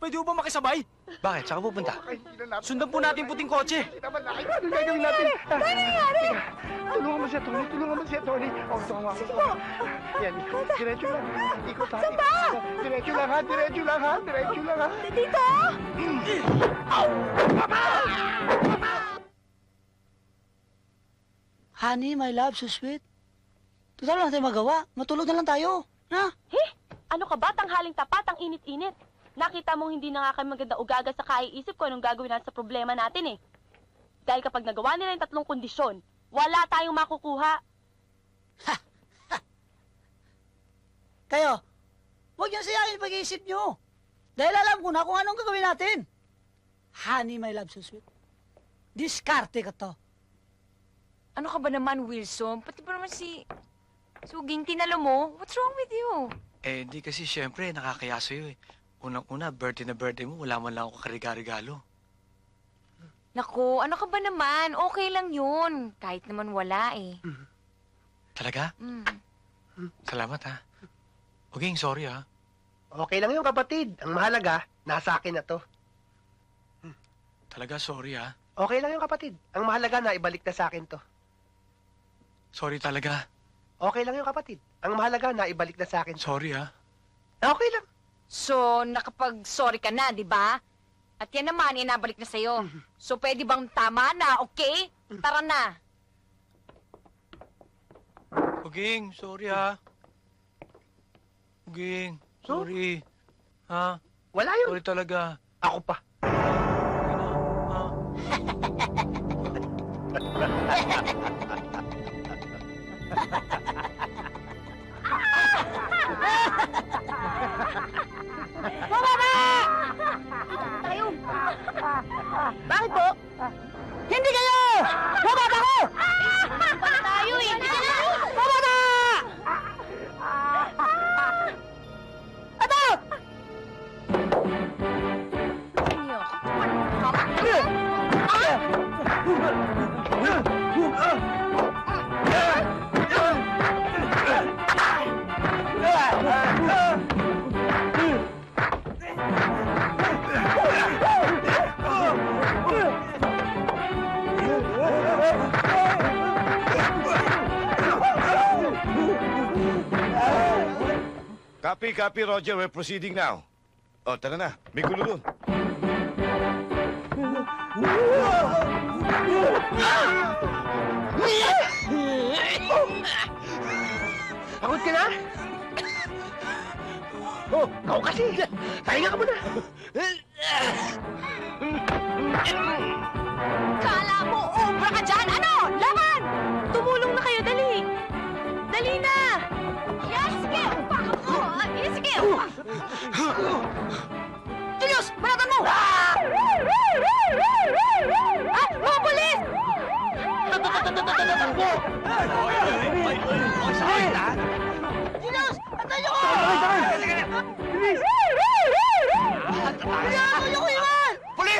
Pwede mo ba makisabay? Bakit? Saan ka pupunta? Sundan po natin puting kotse. Ano gagawin natin? Ano nangyari? Tulungan mo siya, Tony. Tulungan mo siya, Tony. Oh, tumawa ko. Yan, diretso lang. Ikot ha. ikot. Diretso lang ha, diretso lang ha, diretso lang ha. Dito! Honey, my love, so sweet. Total lang tayo magawa. Matulog na lang tayo. Ha? He? Ano ka ba? Tanghaling tapat, ang init-init. Nakita mong hindi na nga kami maganda ugaga sa kaiisip ko anong gagawin natin sa problema natin eh. Dahil kapag nagawa nila yung tatlong kondisyon, wala tayong makukuha. Kayo, huwag niyo sayangin yung pag-iisip niyo. Dahil alam ko na kung anong gagawin natin. Honey, my love, so sweet. Diskarte ka to. Ano ka ba naman, Wilson? Pati ba naman si... Suging tinalo mo? What's wrong with you? Eh, di kasi syempre, nakakaya sa'yo eh. Unang-una, birthday na birthday mo, wala man lang ako kariga-regalo. Naku, ano ka ba naman? Okay lang yun. Kahit naman wala eh. Talaga? Mm. Salamat ha. Okay, sorry ha. Okay lang yung kapatid. Ang mahalaga, nasa akin na to. Talaga, sorry ha. Okay lang yung kapatid. Ang mahalaga na ibalik na sa akin to. Sorry talaga. Okay lang yung kapatid. Ang mahalaga na ibalik na sa akin to. Sorry ha. Okay lang. So, nakapag-sorry ka na, di ba? At yan naman, inabalik na sa'yo. So, pwede bang tama na, okay? Tara na. Uging, sorry ha. Uging, sorry. Ha? Wala yun. Sorry talaga. Ako pa. Ha? Bakit po? Hindi kayo! Bumaba ko! Copy, copy, Roger. We're proceeding now. O, tara na. May gulo dun. Pagod ka na? Oh, ikaw kasi. Pahinga ka muna. Kala mo, obra ka dyan! Ano? Laban! Tumulong na kayo, dali! Dali na! Julius! Banatan mo! Ah! Mga polis! Julius! Antayin niyo ko! Kailangan niyo ko iwan! Huli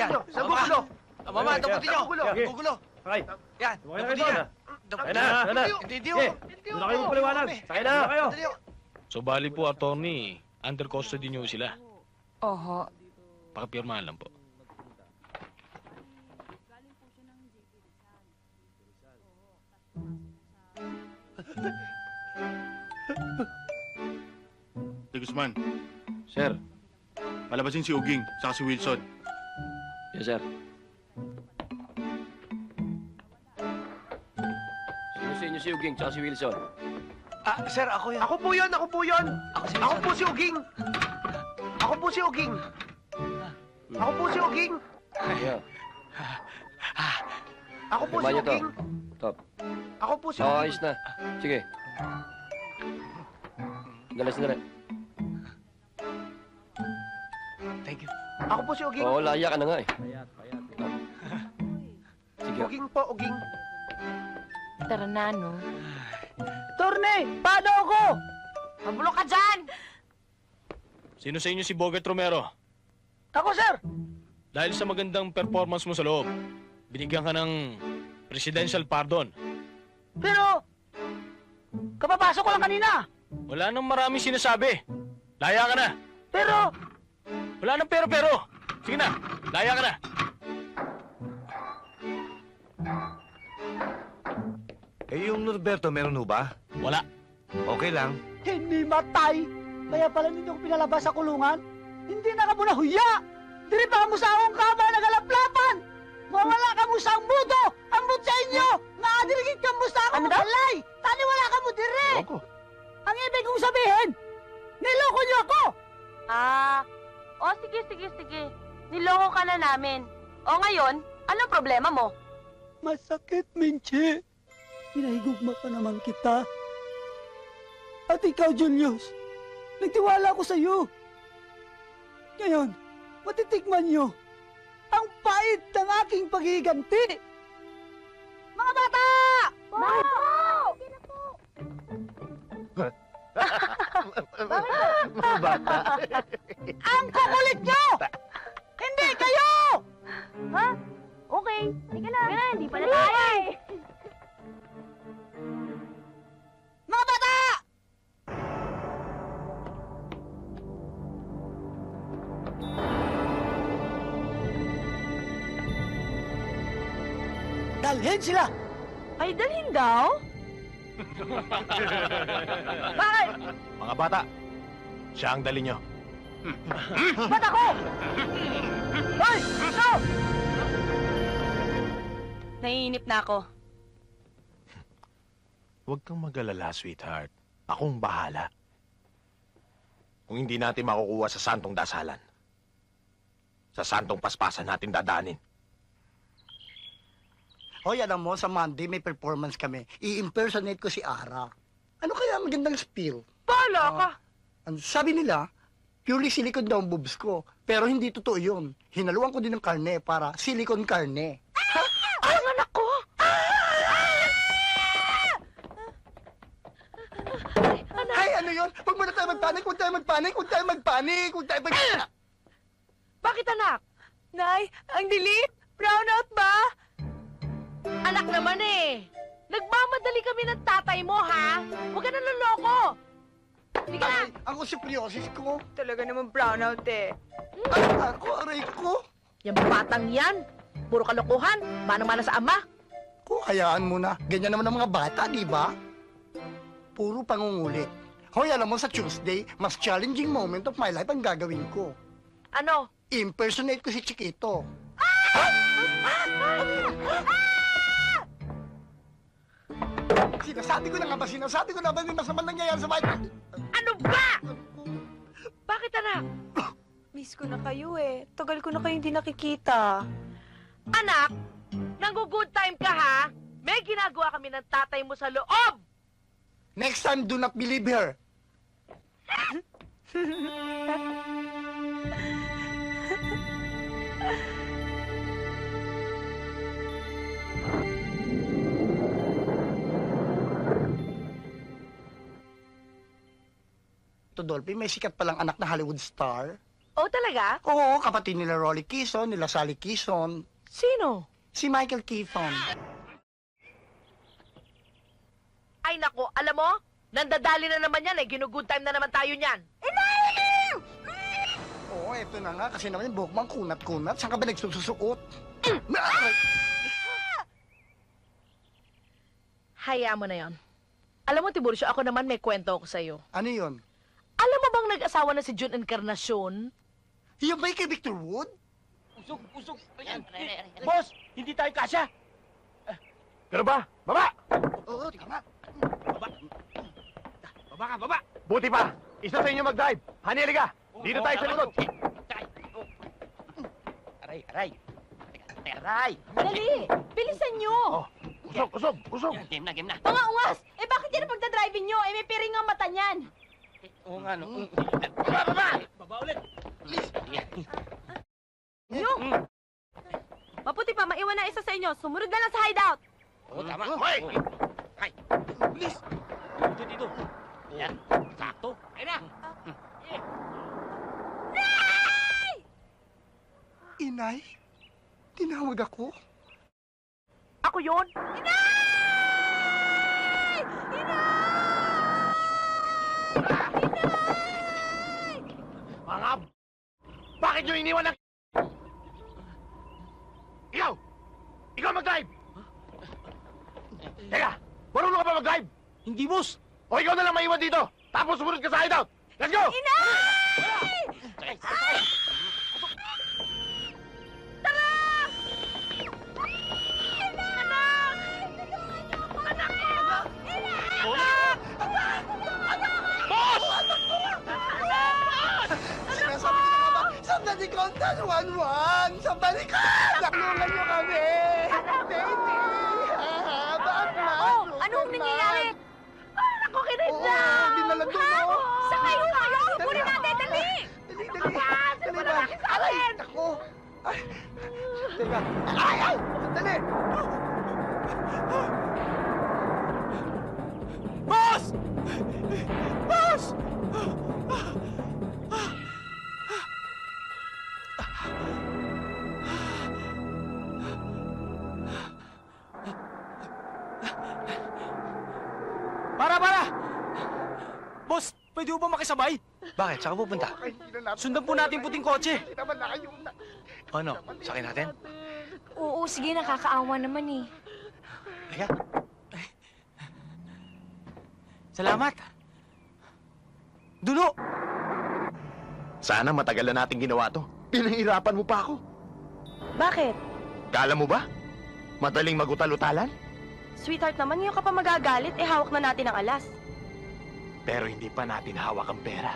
Diyan. nyo. Sa gugulo. Mama, daputin nyo. Gugulo. Yan. Kayo niya. Daputin na, niya. na. Hindi, hindi. Sige. Hindi, Doon na kayo magpaliwanag. Sakay na. kayo. Oh. So bali po, attorney, under custody niyo sila. Oho. Pakipirmahan lang po. De Guzman, Sir. palabasin si Uging, saka si Wilson. Yes, sir. Sino sa inyo si Uging tsaka si Wilson? Ah, sir, ako yan. Ako po yun, ako po yun. Ako si Ako po si Uging. Ako po si Uging. Ako po si Uging. Yeah. Ako po si Kumain niyo to. Uging. Top. Ako po si Oo, Uging. ayos na. Sige. Dala, sandali. Thank you. Ako po si Uging. Oo, laya ka na nga eh. Sige. Uging po, Uging. Tara na, no? Torne! Paano ako? Mabulo ka dyan! Sino sa inyo si Bogart Romero? Ako, sir! Dahil sa magandang performance mo sa loob, binigyan ka ng presidential pardon. Pero, kapapasok ko lang kanina. Wala nang maraming sinasabi. Laya ka na. Pero, Wala nang pero-pero. Sige na, laya ka na. Eh, yung Norberto, meron ho ba? Wala. Okay lang. hindi matay. Kaya pala ninyo ko pinalabas sa kulungan. Hindi na ka mo nahuya. Diri pa mo sa akong kama nagalaplapan. Mawala ka mo sa mudo. Ambot sa inyo. Naadirigit ka mo sa akong balay. Tani wala ka mo dire. Ako. Ang ibig kong sabihin, niloko niyo ako. Ah, o sige, sige, sige. Niloko ka na namin. O ngayon, anong problema mo? Masakit, Minche. Pinahigugma pa naman kita. At ikaw, Julius, nagtiwala ko sa iyo. Ngayon, matitikman niyo ang pait ng aking paghiganti. Mga bata! Mga bata. Ang kukulit niyo! Hindi kayo! Ha? Okay. Sige na. Sige na, hindi pala tayo eh. Dalhin sila! Ay, dalhin daw? Bakit? Mga bata, siya ang dali nyo. Ba't ako? Hoy! Ikaw! Naiinip na ako. Huwag kang mag-alala, sweetheart. Akong bahala. Kung hindi natin makukuha sa santong dasalan, sa santong paspasan natin dadaanin. Hoy, alam mo, sa Monday may performance kami. I-impersonate ko si Ara. Ano kaya ang magandang spiel? Bahala ka. Ano, sabi nila, purely silicone daw ang boobs ko. Pero hindi totoo yun. Hinaluan ko din ng karne para silicone karne. Ang anak ko! Ay, ano yun? Huwag muna tayo magpanik, huwag tayo magpanik, huwag tayo magpanik, huwag tayo magpanik. Bakit anak? Nay, ang dilim. Brown out ba? Anak naman eh. Nagmamadali kami ng tatay mo, ha? Huwag ka na loloko. Sige na. Ay, ako si Priosis ko. Talaga naman brownout eh. Ay, ako, aray ko. Yung batang yan, puro kalokohan, manang-mana sa ama. Ko, hayaan mo na. Ganyan naman ang mga bata, di ba? Puro pangungulit. Hoy, alam mo, sa Tuesday, mas challenging moment of my life ang gagawin ko. Ano? Impersonate ko si Chiquito. Sinasabi ko na nga ba, sinasabi ko na ba yung masama nangyayari sa bahay? Ano ba? Bakit anak? Miss ko na kayo eh. Tagal ko na kayo hindi nakikita. Anak, nanggo-good time ka ha? May ginagawa kami ng tatay mo sa loob. Next time, do not believe her. Tudolphi, may sikat palang anak na Hollywood star. Oh, talaga? Oo, kapatid nila Rolly Kison, nila Sally Kison, Sino? si Michael Keaton. Ay nako, alam mo? Nandadali na naman yan eh. Ginugood time na naman tayo niyan. Oo, eto na nga, kasi naman yung buhok mo ang kunat-kunat. Saan ka ba nagsususuot? Aray! Hayaan mo na yon. Alam mo, Tiburcio, ako naman may kwento ako sa'yo. ano yun? Alam mo bang nag-asawa na si June Encarnacion? Yung ba yung kay Victor Wood? Usog, usog. Ayan. Boss, hindi tayo kasya. Pero ba? Baba! Oo, tama. Baba ka, baba! Buti pa, isa sa inyo mag-dive. Hanili ka, dito tayo sa likod. Aray, aray. Aray! Dali, bilisan nyo. Usog, usog, usog. Game na, game na. Mga ungas, eh bakit yan ang pagdadriving nyo? Eh may piring ang mata niyan. Oo nga, no. Baba, baba! Baba ulit. Nyo! Maputi pa, maiwan na isa sa inyo. Sumunod na lang sa hideout. Oo, tama. Hoy! Hay! Bilis! Dito, dito. Yan. Sakto. Ayun na. Inay? Tinawag ako? Ako yon. nyo iniwan ng... Ikaw! Ikaw mag-drive! Teka! Marunong ka ba mag-drive? Hindi, boss! O ikaw na lang maiwan dito! Tapos sumunod ka sa hideout! Let's go! Sinasabi Ko ang 911! Sandali ka! Tulungan niyo kami! Baby! Ah, Bakit na? Oh, anong nangyayari? Ako Oo, dinala doon, oh! Sa kayo kayo! Kunin natin, dali! Dali, dali! Dali ba? Aray! Ako! Ay! Teka! Ay! Ay! Sandali! Pwede mo ba makisabay? Bakit? Saan ka pupunta? Sundan po natin puting kotse. Ano? Sakay natin? Oo, sige, nakakaawa naman eh. Halika. Salamat. Dulo! Sana matagal na natin ginawa to. Pinahirapan mo pa ako. Bakit? Kala mo ba? Madaling magutal-utalan? Sweetheart naman, ngayon ka pa magagalit, eh hawak na natin ang alas. Pero hindi pa natin hawak ang pera.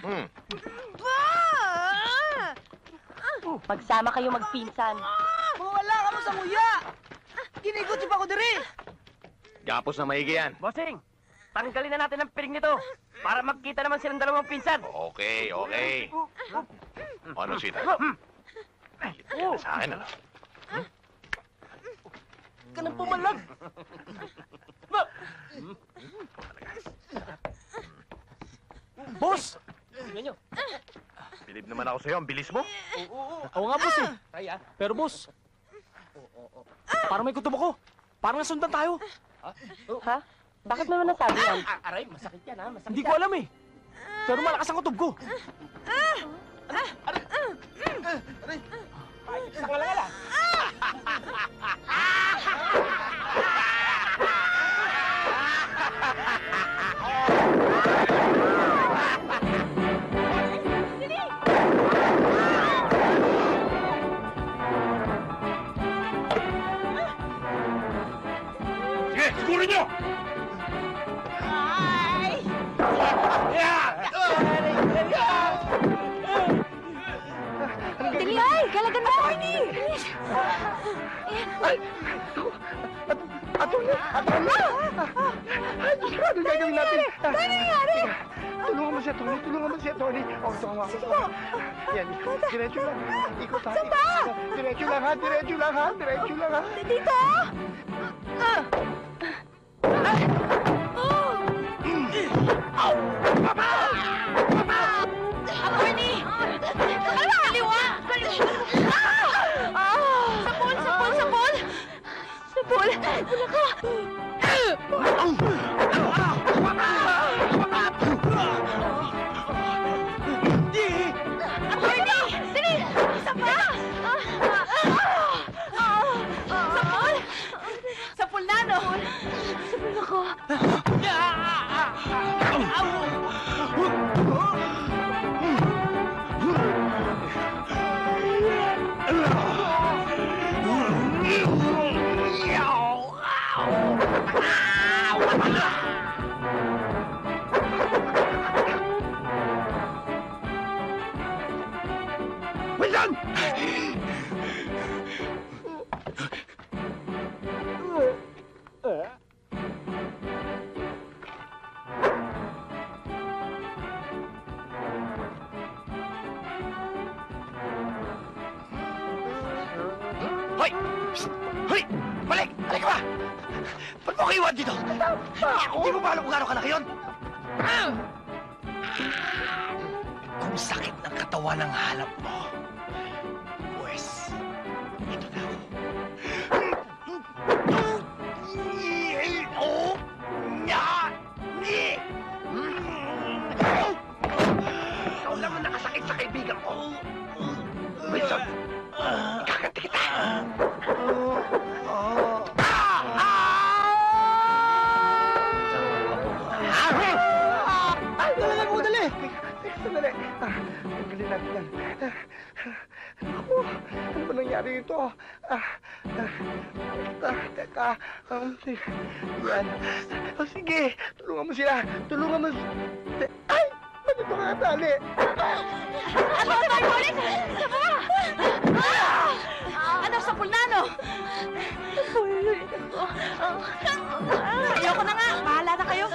Hmm. Magsama kayo magpinsan. Mawala ka mo sa nguya! Ginigotsi pa ko diri! Gapos na maigi yan. Bossing, tanggalin na natin ang piring nito para magkita naman silang dalawang pinsan. Okay, okay. Ano, sweetheart? Kita ka na sa akin, ano? Ka nang pumalag. Boss! Tingnan nyo. Bilib naman ako sa'yo. Ang bilis mo. Oo nga, boss eh. Pero boss, parang may kutob ako. Parang nasundan tayo. Ha? Bakit mo naman nasabi yan? Aray, masakit yan ha. Masakit Hindi ko alam eh. Pero malakas ang kutob ko. Sige, Atty! Atty! Ay, Diyos ko, ano gagawin natin? Ano nangyari? Tulungan mo si Atty. Tulungan mo si Atty. Oh, ito nga. Ito nga. Yan, diretso lang. Ikot ha. Ikot. Diretso lang ha. Diretso lang ha. Diretso lang ha. Dito! Attorney! Wala ka! Attorney! Dali! Isa pa! Sapol! Sapol na, no? Sapol ako. Kung sakit ng katawan ang hanap mo, pues, ito na ako. Sandali! Sandali! Ah, sandali natin yan. Ah, Ako, ano ba nangyari dito? Ah, ah, ah, teka. Um, yan. Oh, sige, tulungan mo sila. Tulungan mo si... Ay! Ba't ito nakatali? Ano ba, Margolis? Isa pa! Ano sa pulnano? Ayoko na nga, bahala na kayo.